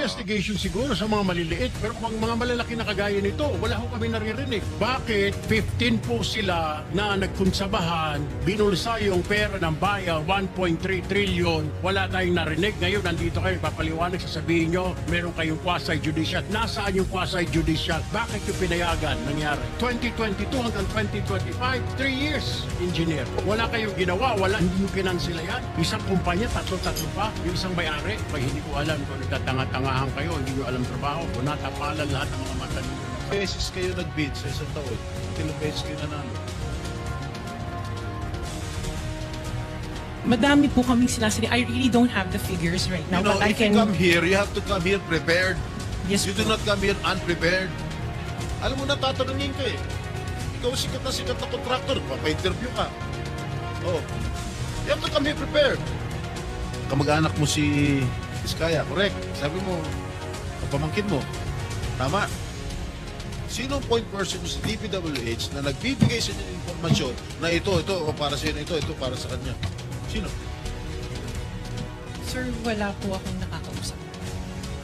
investigation siguro sa mga maliliit. Pero kung mga malalaki na kagaya nito, wala ho kami naririnig. Bakit 15 po sila na nagkunsabahan, binulsa yung pera ng bayan, 1.3 trillion, wala tayong narinig. Ngayon, nandito kayo, papaliwanag, sasabihin nyo, meron kayong quasi-judicial. Nasaan yung quasi-judicial? Bakit yung pinayagan nangyari? 2022 hanggang 2025, 3 years, engineer. Wala kayong ginawa, wala, hindi yung kinansila yan. Isang kumpanya, tatlo-tatlo pa. Yung isang may-ari, ay hindi ko alam kung nagtatanga-tangahan kayo, hindi nyo alam trabaho, o natapalan lahat ng mga mata ninyo. beses kayo nag-bid sa isang taon? Ilang beses kayo nanalo? Madami po kaming sinasabi. I really don't have the figures right now, you know, but I if can... you come here, you have to come here prepared. Yes You do po. not come here unprepared. Alam mo na, tatanungin ka eh. Ikaw sikat na sikat na contractor, papa-interview ka. Oh. You have to come here prepared. Kamag-anak mo si Iskaya, correct. Sabi mo, pamangkin mo. Tama. Sino point person sa DPWH na nagbibigay sa inyo ng informasyon na ito, ito, o para sa inyo, ito, ito, para sa kanya? Sino? Sir, wala po akong nakakausap.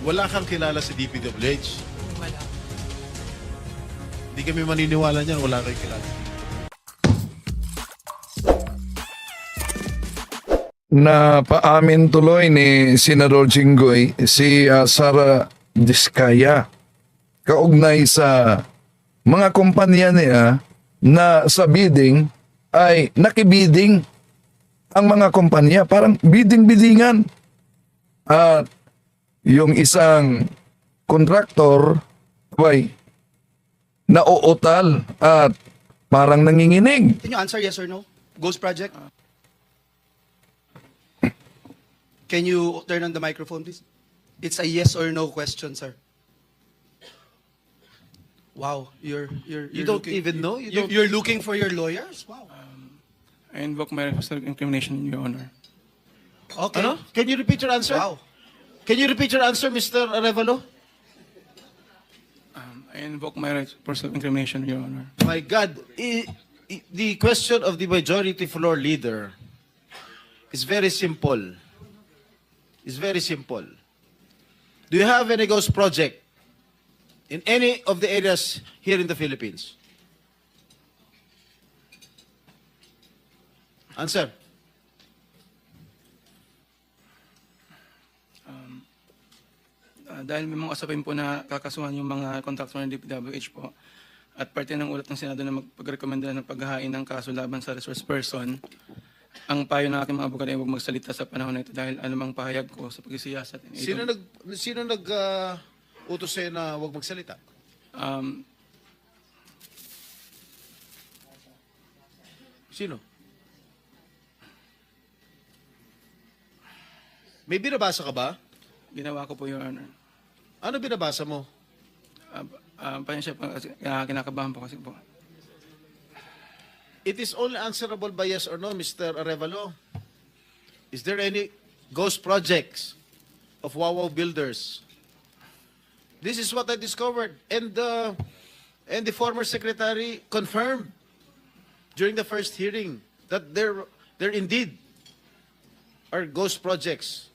Wala kang kilala sa DPWH. Wala. Hindi kami maniniwala niyan, wala kang kilala. Na paamin tuloy ni Senador Jinggoy si ah, Sara Diskaya kaugnay sa mga kumpanya niya na sa bidding ay nakibiding ang mga kumpanya parang bidding-bidingan at yung isang kontraktor ay nauutal at parang nanginginig Can you answer yes or no? Ghost Project? Can you turn on the microphone, please? It's a yes or no question, sir. Wow, you're you're, You you're don't looking, even know? You You're, don't- you're looking for your lawyers? Wow. I invoke my right of self-incrimination, Your Honor. Okay. Ano? Can you repeat your answer? Wow. Can you repeat your answer, Mr. Arevalo? Um, I invoke my right for self-incrimination, Your Honor. My God, i- i- the question of the majority floor leader is very simple. It's very simple. Do you have any ghost project in any of the areas here in the Philippines? Answer. Uh, dahil may mga usapin po na kakasuhan yung mga contractor ng DPWH po at parte ng ulat ng Senado na magpagrekomenda ng paghahain ng kaso laban sa resource person, ang payo ng aking mga abogado ay huwag magsalita sa panahon na ito dahil anumang pahayag ko sa pagkisiyasat. ay Sino nag sino nag uh, utos sa'yo na huwag magsalita? Um, Sino? May binabasa ka ba? ginawa ko po, Your Honor. Ano binabasa mo? Uh, uh, pasensya po kasi uh, kinakabahan po kasi po. It is only answerable by yes or no, Mr. Arevalo. Is there any ghost projects of Wawaw builders? This is what I discovered. And the, and the former secretary confirmed during the first hearing that there, there indeed are ghost projects.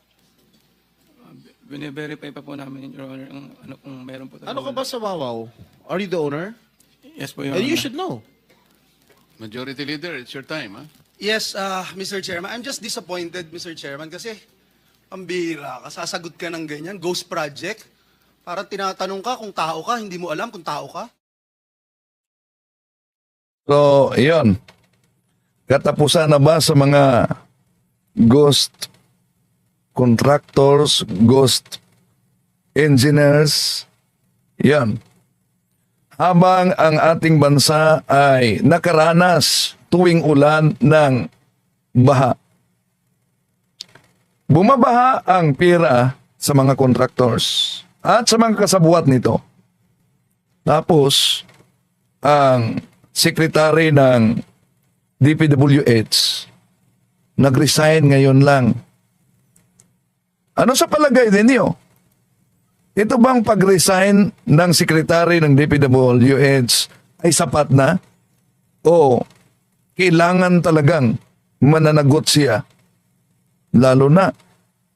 Bine-verify pa po namin, Your Honor, ang ano kung meron po. Ano ka ba sa Wawaw? Are you the owner? Yes po, Your And Honor. you should know. Majority Leader, it's your time, huh? Yes, uh, Mr. Chairman. I'm just disappointed, Mr. Chairman, kasi pambira ka, sasagot ka ng ganyan, ghost project. Parang tinatanong ka kung tao ka, hindi mo alam kung tao ka. So, yon. Katapusan na ba sa mga ghost contractors, ghost engineers? Yan. Habang ang ating bansa ay nakaranas tuwing ulan ng baha. Bumabaha ang pira sa mga contractors at sa mga kasabuat nito. Tapos, ang sekretary ng DPWH nag-resign ngayon lang. Ano sa palagay ninyo? Ito bang pag-resign ng sekretary ng DPWH ay sapat na? O kailangan talagang mananagot siya? Lalo na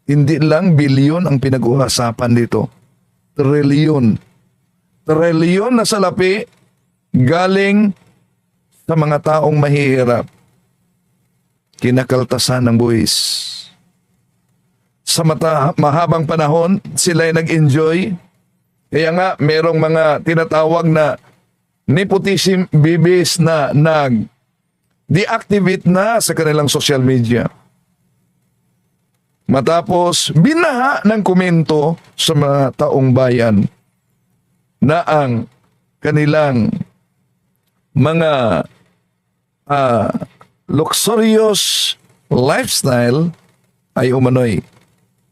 Hindi lang bilyon ang pinag-uusapan dito. Trilyon. Trilyon na salapi galing sa mga taong mahihirap. Kinakaltasan ng buwis. Sa mata, mahabang panahon, sila ay nag-enjoy. Kaya nga, merong mga tinatawag na nepotism bibis na nag deactivate na sa kanilang social media. Matapos binaha ng komento sa mga taong bayan na ang kanilang mga ah, luxurious lifestyle ay umano'y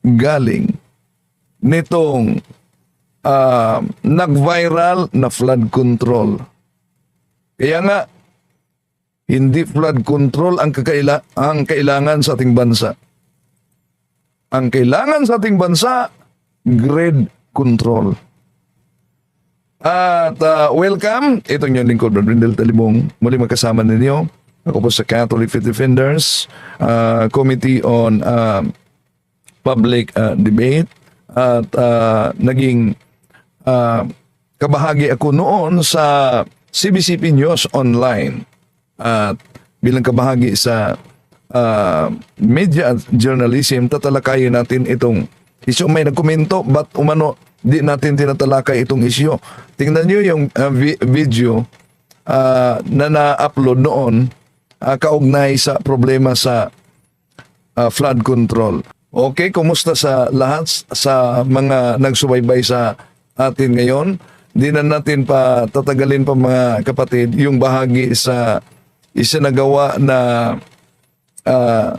galing nitong ah, nag-viral na flood control. Kaya nga, hindi flood control ang, kakaila, ang kailangan sa ating bansa. Ang kailangan sa ating bansa, grade control. At ah, welcome, itong yung lingkod, Brad Brindel Talibong, muli magkasama ninyo. Ako po sa Catholic Faith Defenders ah, Committee on ah, Public ah, Debate at ah, naging ah, kabahagi ako noon sa CBCP News Online at bilang kabahagi sa ah, media journalism, tatalakayin natin itong isyo. May nagkomento, ba't umano di natin tinatalakay itong isyo? Tingnan nyo yung ah, vi- video ah, na na-upload noon ah, kaugnay sa problema sa ah, flood control. Okay, kumusta sa lahat sa mga nagsubaybay sa atin ngayon? Di na natin pa tatagalin pa mga kapatid yung bahagi sa isinagawa na ah,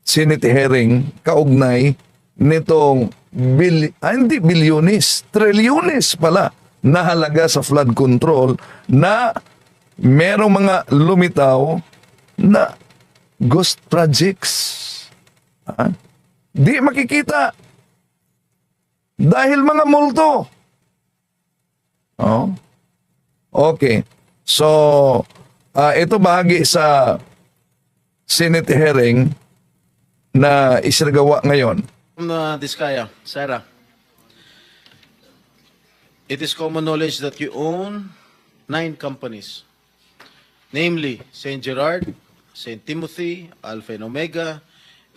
Senate hearing kaugnay nitong bil ah, hindi bilyones, trilyones pala na halaga sa flood control na merong mga lumitaw na ghost projects. Ah, Di makikita. Dahil mga multo. Oh. Okay. So, ah, ito bahagi sa Senate hearing na isinagawa ngayon. uh, Diskaya, Sarah. It is common knowledge that you own nine companies, namely St. Gerard, St. Timothy, Alpha and Omega,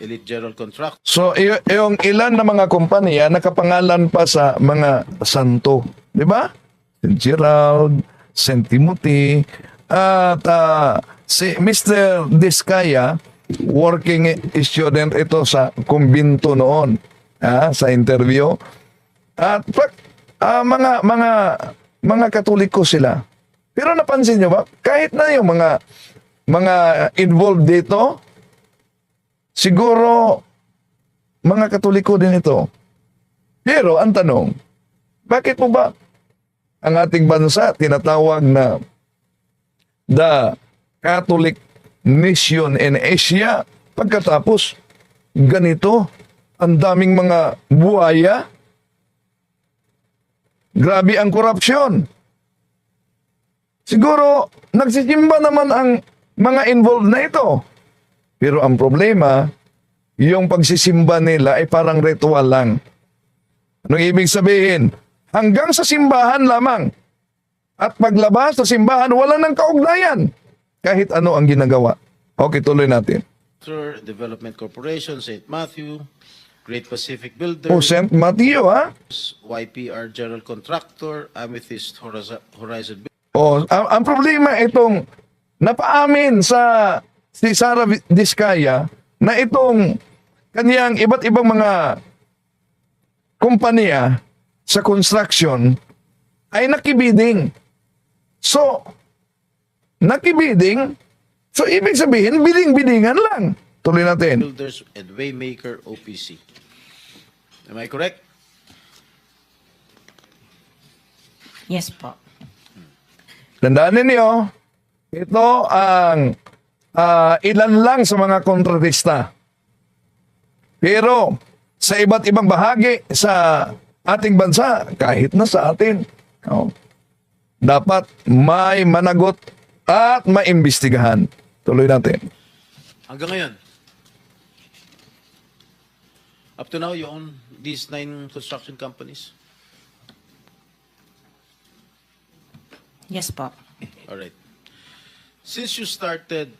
Elite General Contract, So, y- yung ilan na mga kumpanya nakapangalan pa sa mga santo. Di ba? St. Gerald, St. Timothy, at ah, si Mr. Diskaya, working student ito sa kumbinto noon ah, sa interview. At pag, ah, mga mga mga katoliko sila. Pero napansin nyo ba, kahit na yung mga mga involved dito, siguro mga katoliko din ito. Pero ang tanong, bakit po ba ang ating bansa tinatawag na the Catholic nation in Asia? Pagkatapos ganito ang daming mga buhaya. Grabe ang korupsyon. Siguro nagsisimba naman ang mga involved na ito pero ang problema yung pagsisimba nila ay parang ritual lang anong ibig sabihin hanggang sa simbahan lamang at paglabas sa simbahan, wala nang kaugnayan. Kahit ano ang ginagawa. Okay, tuloy natin. Development Corporation, St. Matthew, Great Pacific O Builders, St. Matthew, ha? YPR General Contractor, Amethyst Horiz- Horizon O, ang, ang problema itong napaamin sa si Sara Diskaya na itong kanyang iba't ibang mga kumpanya sa construction ay nakibiding. So, nakibiding, so ibig sabihin, biding-bidingan lang. Tuloy natin. Builders and Waymaker OPC. Am I correct? Yes po. Tandaan ninyo, ito ang ah, ilan lang sa mga kontratista. Pero sa iba't ibang bahagi sa ating bansa, kahit na sa atin, oh, dapat may managot at maimbestigahan. Tuloy natin. Hanggang ngayon. Up to now, you own these nine construction companies? Yes po. All right. Since you started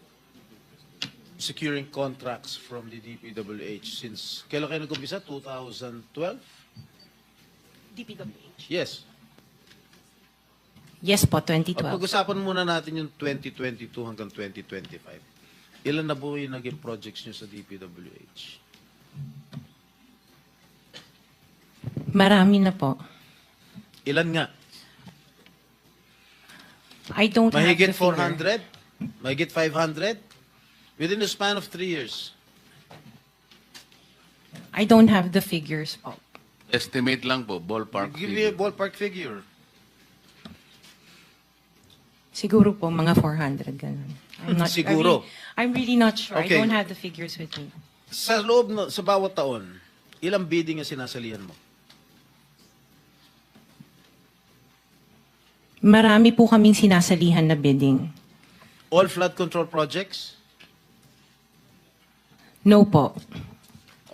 securing contracts from the DPWH, since kailan kayo nag-umpisa? 2012? DPWH. Yes. Yes po, At 2012. pag-usapan muna natin yung 2022 hanggang 2025. Ilan na po yung naging projects nyo sa DPWH? Marami na po. Ilan nga? I don't have Mahigit the figure. 400? Mahigit 500? Within the span of three years. I don't have the figures po. Estimate lang po, ballpark. Give me a figure. ballpark figure. Siguro po mga 400 ganun. I'm not Siguro. I really- I'm really not sure. Okay. I don't have the figures with me. Sa loob, na, sa bawat taon, ilang bidding ang sinasalihan mo? Marami po kaming sinasalihan na bidding. All flood control projects? No po.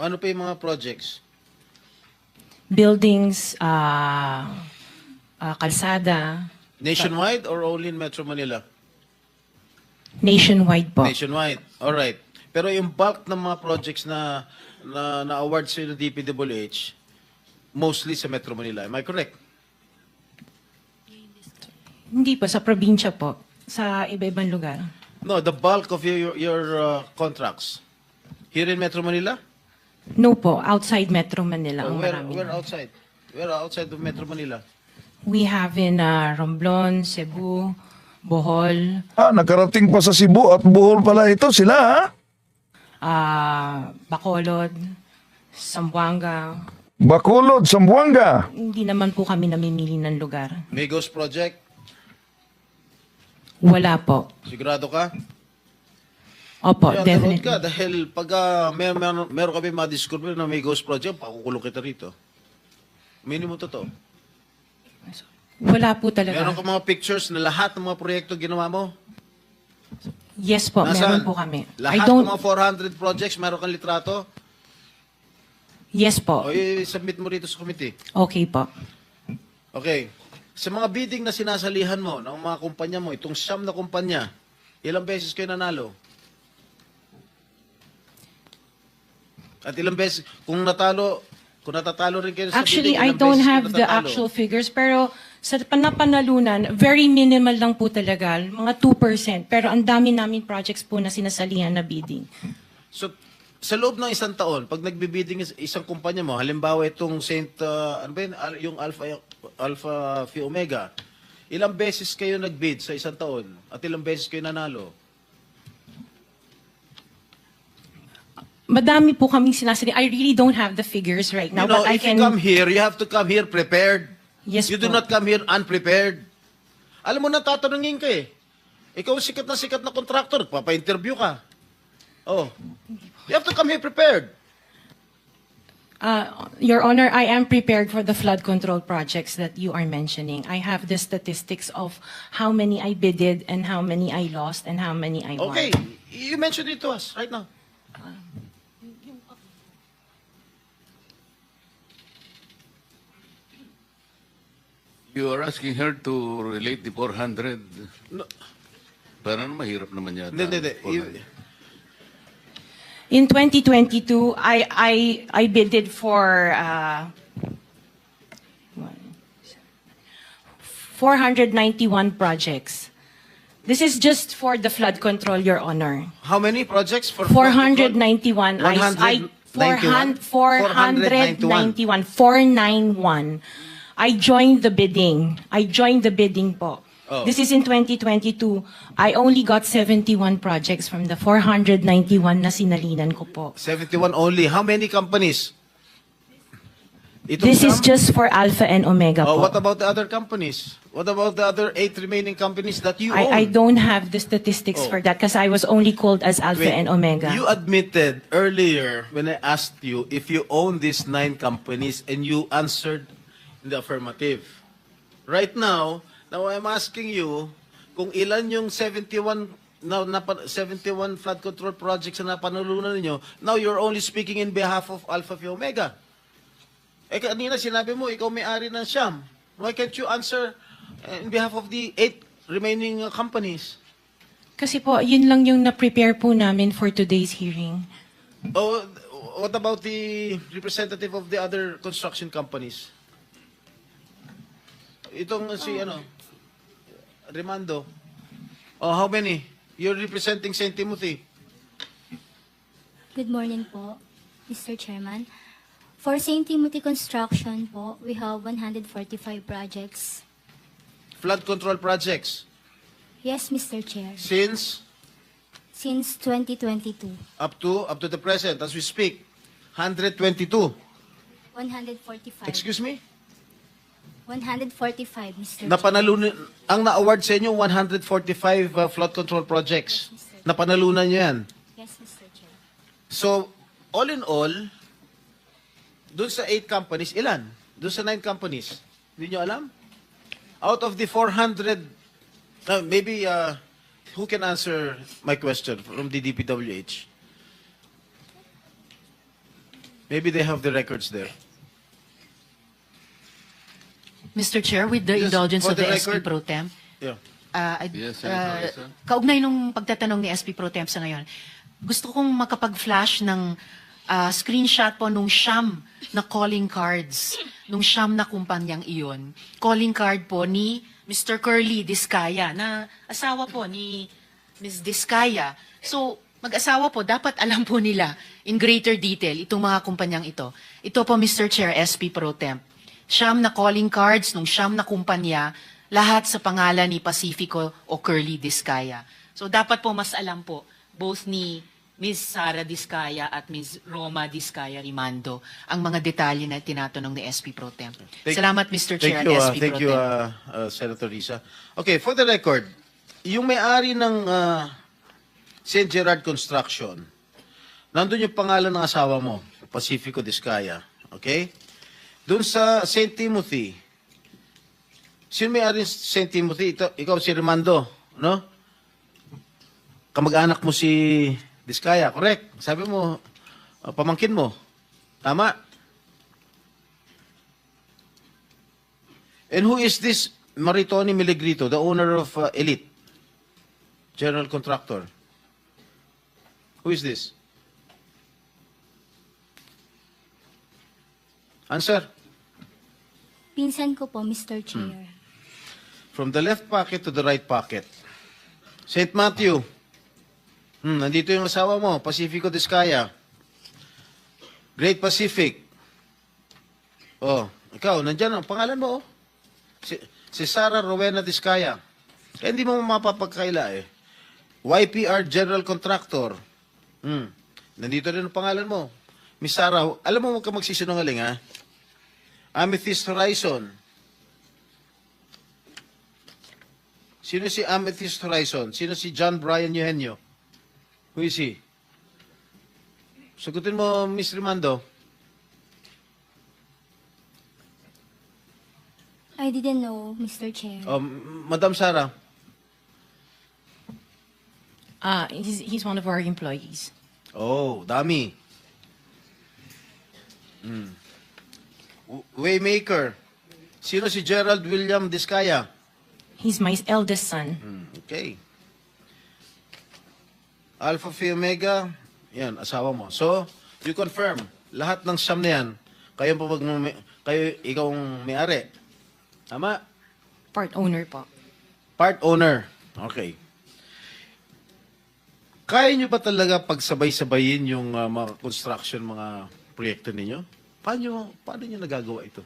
Ano pa yung mga projects? Buildings, ah, ah, kalsada, Nationwide or only in Metro Manila? nationwide po. Nationwide. All right. Pero yung bulk ng mga projects na na, na award sa ng DPWH, mostly sa Metro Manila. Am I correct? Hindi po, sa probinsya po. Sa iba-ibang lugar. No, the bulk of your your, your uh, contracts here in Metro Manila? No po, outside Metro Manila ang where marami. where outside? Where outside of Metro Manila? We have in ah, Romblon, Cebu, Bohol, Ah, nakarating pa sa Cebu at Bohol pala ito sila, ha? ah, Bacolod, Zamboanga. Bacolod, Zamboanga. Hindi naman po kami namimili ng lugar. Migos project? Wala po. Sigurado ka? Opo, Kaya definitely. ka dahil pag uh, mer mer meron kami ma-discover na may ghost project, pakukulong kita rito. Minimum totoo. Wala po talaga. Meron ka mga pictures na lahat ng mga proyekto ginawa mo? Yes po, Nasaan? meron po kami. Lahat I don't, ng mga 400 projects, meron kang litrato? yes po. O i-submit mo rito sa committee. Okay po. Okay. Sa mga bidding na sinasalihan mo ng mga kumpanya mo, itong siyam na kumpanya, ilang beses kayo nanalo? At ilang beses, kung natalo, kung natatalo rin kayo sa Actually, bidding, I ilang don't beses kayo have the natatalo? actual figures, pero sa panapanalunan, very minimal lang po talaga, mga 2%. Pero ang dami namin projects po na sinasalihan na bidding. So, sa loob ng isang taon, pag nagbibidding is- isang kumpanya mo, halimbawa itong Saint, uh, ano ba yun, Al- yung Alpha, Alpha Phi Omega, ilang beses kayo nagbid sa isang taon at ilang beses kayo nanalo? Madami po kaming sinasalihan. I really don't have the figures right now, you know, but I if can... you come here, you have to come here prepared. Yes you do po. not come here unprepared. Alam mo na, tatanungin ka eh. Ikaw sikat na sikat na contractor, papa-interview ka. Oh. You have to come here prepared. Uh, Your Honor, I am prepared for the flood control projects that you are mentioning. I have the statistics of how many I bidded and how many I lost and how many I won. Okay, you mentioned it to us right now. You are asking her to relate the 400. No. Parang mahirap naman yata. Hindi, hindi, hindi. In 2022, I I I bidded for uh, 491 projects. This is just for the flood control, Your Honor. How many projects for 491. I, I 191? 491. 491. I joined the bidding. I joined the bidding po. Oh. This is in 2022. I only got 71 projects from the 491 na sinalinan ko po. 71 only. How many companies? Itong This is just for Alpha and Omega Oh, po. what about the other companies? What about the other eight remaining companies that you own? I, I don't have the statistics Oh. for that because I was only called as Alpha Wait, and Omega. You admitted earlier when I asked you if you own these nine companies and you answered in the affirmative. Right now, now I'm asking you kung ilan yung 71 now napa, 71 flood control projects na napanalunan ninyo, now you're only speaking in behalf of Alpha Phi Omega. Eh kanina sinabi mo, ikaw may-ari ng Siam. Why can't you answer uh, in behalf of the eight remaining uh, companies? Kasi po, yun lang yung na-prepare po namin for today's hearing. Oh, what about the representative of the other construction companies? Itong si ano, Remando. Oh, how many? You're representing St. Timothy. Good morning po, Mr. Chairman. For St. Timothy Construction po, we have 145 projects. Flood control projects. Yes, Mr. Chair. Since Since 2022, up to up to the present as we speak 122 145. excuse me 145, Mr. Napanalunan ang na-award sa inyo 145 uh, flood control projects. Napanalunan niyo yan. Yes, Mr. Chair. so all in all doon sa 8 companies ilan? Doon sa 9 companies. Hindi niyo alam? Out of the 400 uh, maybe uh, who can answer my question from the DPWH maybe they have the records there Mr. Chair, with the Yes, indulgence for of the, the SP record. Pro Tem, yeah uh, I'd- Yes, Senator uh, Risa. kaugnay nung pagtatanong ni SP Pro Tem sa ngayon, gusto kong makapag-flash ng uh, screenshot po nung siyam na calling cards, nung siyam na kumpanyang iyon. Calling card po ni Mr. Curly Discaya, na asawa po ni Ms. Discaya. So, mag-asawa po, dapat alam po nila in greater detail itong mga kumpanyang ito. Ito po, Mr. Chair, SP Pro Temp. Siyam na calling cards nung siyam na kumpanya, lahat sa pangalan ni Pacifico o Curly Discaya. So dapat po mas alam po, both ni Ms. Sara Discaya at Ms. Roma Discaya Rimando, ang mga detalye na tinatanong ni SP Pro Temp. Thank- Salamat, Mr. Chair Thank you, at uh, SP thank Pro you, Temp. uh, uh, Senator Risa. Okay, for the record, yung may-ari ng uh, St. Gerard Construction, nandun yung pangalan ng asawa mo, Pacifico Discaya. Okay? Doon sa St. Timothy, sino may-ari ng St. Timothy? Ito, ikaw si Remando, no? Kamag-anak mo si Discaya, correct? Sabi mo, uh, pamangkin mo. Tama? And who is this Maritoni Miligrito, the owner of uh, Elite, general contractor? Who is this? Answer. Pinsan ko po, Mr. Chair. From the left pocket to the right pocket. St. Matthew. Hmm, nandito yung asawa mo, Pacifico Discaya. Great Pacific. Oh, ikaw, nandyan ang pangalan mo, oh. Si, si Sarah Rowena Discaya. Eh, hindi mo mapapagkaila eh. YPR General Contractor. Hmm. Nandito rin ang pangalan mo. Miss Sarah, alam mo huwag ka magsisinungaling ha? Amethyst Horizon. Sino si Amethyst Horizon? Sino si John Brian Eugenio? Who is he? Sagutin mo, Miss Rimando. I didn't know, Mr. Chair. Um, Madam Sarah. Uh, he's, he's one of our employees. Oh, dami. Hmm. Waymaker. Sino si Gerald William Discaya? He's my eldest son. Hmm, Okay. Alpha Phi Omega, yan, asawa mo. So, you confirm, lahat ng siyam na yan, kayo, po mag, kayo ikaw ang may-ari. Tama? Part owner po. Part owner. Okay. Kaya nyo ba talaga pagsabay-sabayin yung uh, mga construction, mga proyekto ninyo? Paano, paano nyo nagagawa ito?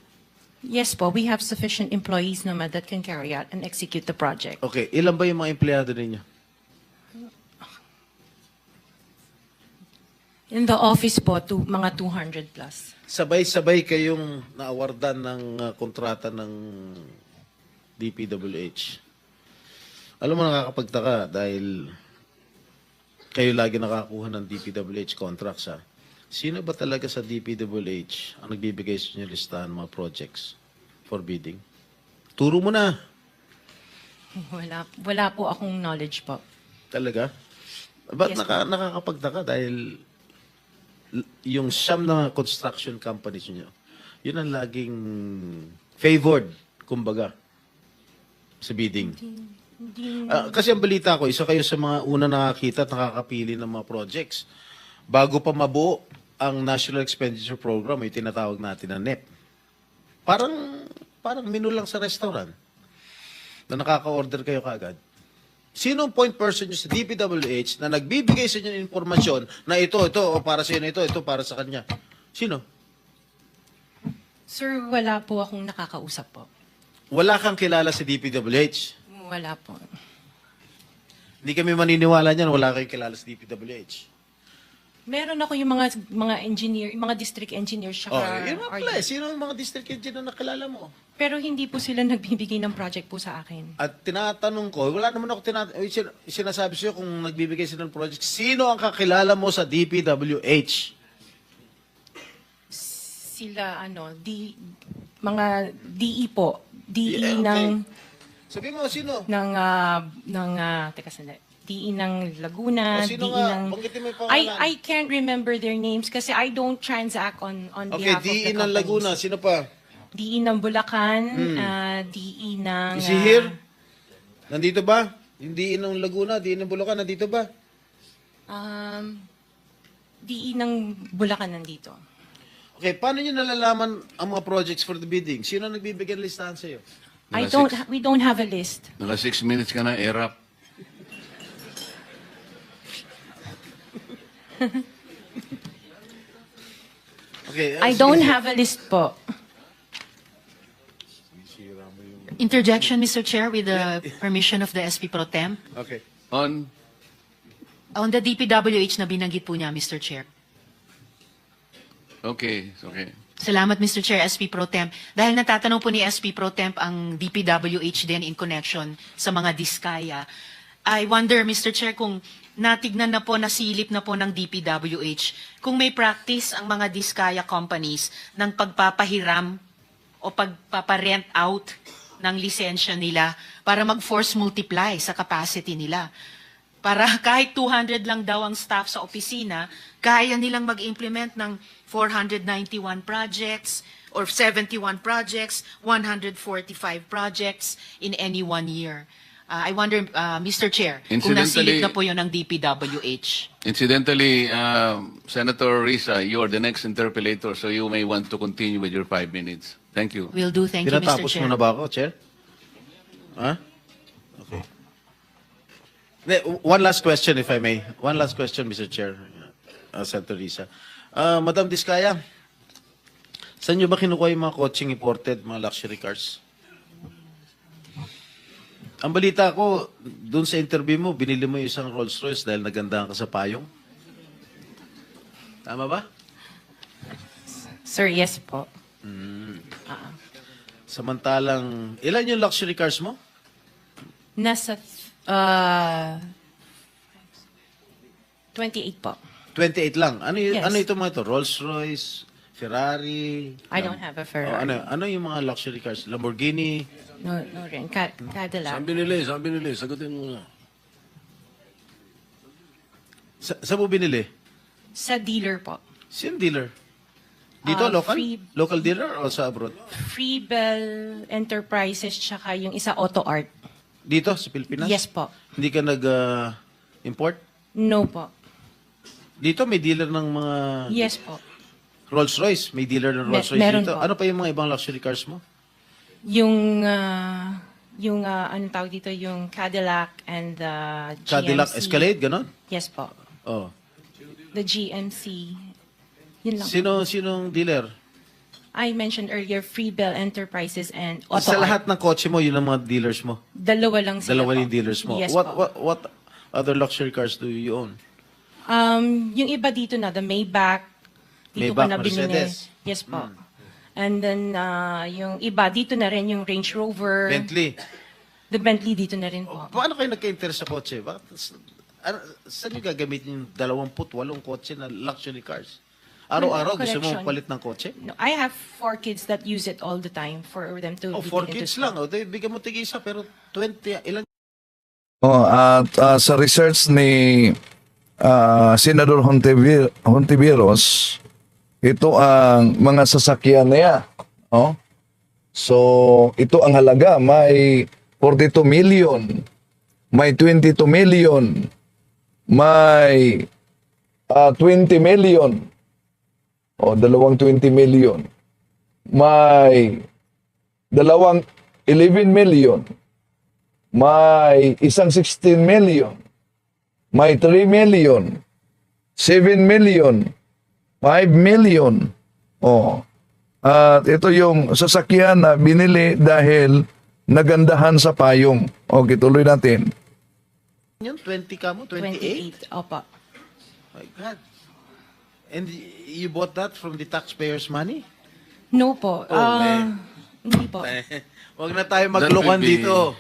Yes po, we have sufficient employees naman that can carry out and execute the project. Okay, ilan ba yung mga empleyado ninyo? In the office po, to, mga 200 plus. Sabay-sabay kayong naawardan ng uh, kontrata ng DPWH. Alam mo, nakakapagtaka dahil kayo lagi nakakuha ng DPWH contracts ha. Sino ba talaga sa DPWH ang nagbibigay sa inyo listahan ng mga projects for bidding? Turo mo na. Wala, wala po akong knowledge po. Talaga? Ba't Yes, naka, nakakapagtaka dahil l- yung siyam na construction companies nyo, yun ang laging favored, kumbaga, sa bidding. Ah, kasi ang balita ko, isa kayo sa mga una nakakita at nakakapili ng mga projects. Bago pa mabuo ang National Expenditure Program, yung tinatawag natin na NEP. Parang, parang menu lang sa restaurant na nakaka-order kayo kagad. Sino ang point person nyo sa DPWH na nagbibigay sa inyo ng informasyon na ito, ito, o para sa inyo, ito, ito, para sa kanya? Sino? Sir, wala po akong nakakausap po. Wala kang kilala sa DPWH. Wala po. Hindi kami maniniwala niyan, wala kayong kilala sa DPWH. Meron ako yung mga mga engineer, yung mga district engineers Oh, siya. yun ang pala. Sino ang mga district engineer na nakilala mo? Pero hindi po sila nagbibigay ng project po sa akin. At tinatanong ko, wala naman ako tinat- eh, sin- sinasabi sa'yo kung nagbibigay sila ng project, sino ang kakilala mo sa DPWH? Sila ano, di mga DE po, DE Yeah, okay. ng Sabi mo, sino? ng ah, ng ah, teka sandali. DE ng Laguna, O, sino DE ng I. I can't remember their names kasi I don't transact on on Okay, behalf of the DE ng. Laguna, sino pa? DE ng Bulacan, ah, DE ng Is he ah, here? Nandito ba? Yung DE ng Laguna, DE ng Bulacan, nandito ba? um DE ng Bulacan nandito. Okay, paano nyo nalalaman ang mga projects for the bidding? Sino ang nagbibigay ng listahan sa'yo? I don't we don't have a list. Naka six minutes ka na, erap. Okay, I sige, don't have a list po. Interjection, Mr. Chair, with the permission of the SP Pro Tem. Okay. On, On the DPWH na binanggit po niya, Mr. Chair. okay, okay. Salamat, Mr. Chair, SP Pro Temp. Dahil natatanong po ni SP Pro Temp ang DPWH din in connection sa mga diskaya. I wonder, Mr. Chair, kung natignan na po, nasilip na po ng DPWH, kung may practice ang mga diskaya companies ng pagpapahiram o pagpaparent out ng lisensya nila para mag-force multiply sa capacity nila. Para kahit 200 lang daw ang staff sa opisina, kaya nilang mag-implement ng 491 projects or 71 projects, 145 projects in any one year. Uh, I wonder, uh, Mr. Chair, kung Incidentally- nasilip na po yun ng DPWH. Incidentally, um, Senator Risa, you are the next interpellator, so you may want to continue with your five minutes. Thank you. Will do. Thank you, Mr. Chair. mo na ba ako, Chair? Ha? Okay. One last question, if I may. One last question, Mr. Chair. Uh, Senator Risa. Uh, Madam Diskaya, saan nyo ba kinukuha yung mga coaching imported, mga luxury cars? Ang balita ko, dun sa interview mo, binili mo yung isang Rolls Royce dahil nagandahan ka sa payong. Tama ba? Sir, yes po. Samantalang, ilan yung luxury cars mo? Nasa uh, 28 po. 28 lang. Ano y- Yes. ano ito mga ito? Rolls Royce, Ferrari. I don't have a Ferrari. Oh, ano ano yung mga luxury cars? Lamborghini. No, no rin. Ka- Cadillac. Saan binili? Saan binili? Sagutin mo na. Sa, saan mo binili? Sa dealer po. Sino dealer? Dito, Ah, local? free- Local dealer o sa abroad? Freebell Enterprises tsaka yung isa Auto Art. Dito, sa Pilipinas? Yes po. Hindi ka nag-import? No po. dito may dealer ng mga Yes po. Rolls Royce. May dealer ng Rolls Royce meron dito. po. Ano pa yung mga ibang luxury cars mo? Yung, ah, yung, uh, anong tawag dito, yung Cadillac and the GMC. Cadillac Escalade, ganon? Yes po. Oh. The GMC. Yun lang. Sino, sinong dealer? I mentioned earlier, Freebell Enterprises and Auto sa Art. lahat ng kotse mo, yun ang mga dealers mo? Dalawa lang sila Dalawa po. yung dealers mo. Yes what, po. what, what other luxury cars do you own? Um, yung iba dito na, the Maybach. Dito Maybach, ko na binili. Mercedes. Hmm. Yes po. And then, uh, yung iba, dito na rin yung Range Rover. Bentley. The Bentley dito na rin po. Paano kayo nagka-interest sa kotse? Bakit, s- ano, saan nyo gagamitin yung 28 kotse na luxury cars? Araw-araw gusto mo Collection. palit ng kotse? No, I have four kids that use it all the time for them to Oh, be four taken to kids school. lang. O, di, bigyan mo tig isa, pero 20, ilan Oh, at ah, sa research ni ah, Senador Hontiver- Hontiveros, ito ang mga sasakyan niya. Oh. So, ito ang halaga. May 42 million. May 22 million. May ah, 20 million. O, dalawang 20 million. May dalawang 11 million. May isang 16 million. May 3 million. 7 million. 5 million. Oh. At ito yung sasakyan na binili dahil nagandahan sa payong. Okay, tuloy natin. Yun, 20 ka mo? 28? 28. Opo. My God. And you bought that from the taxpayers' money? No po. Oh, Ah, man. hindi po. Huwag na tayo be- dito.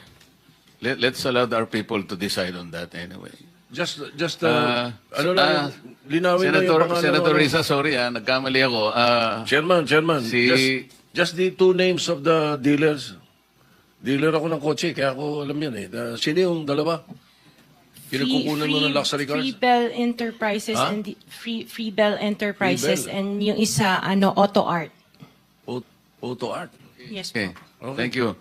Let, let's allow our people to decide on that anyway. Just, just, Uh, uh, ano lang, ah, linawin na Senator, yung pangalan. Senator. Risa, sorry ah, nagkamali ako. Ah, Chairman, Chairman, Si- just, just the two names of the dealers. Dealer ako ng kotse, kaya ako alam yan eh. Uh, sino yung dalawa? Pinagkukunan mo ng luxury cars? Free Bell Enterprises Ha? and the, Free Free Bell Enterprises Free Bell. and yung isa ano Auto Art. Auto Art. Yes okay, po. thank you.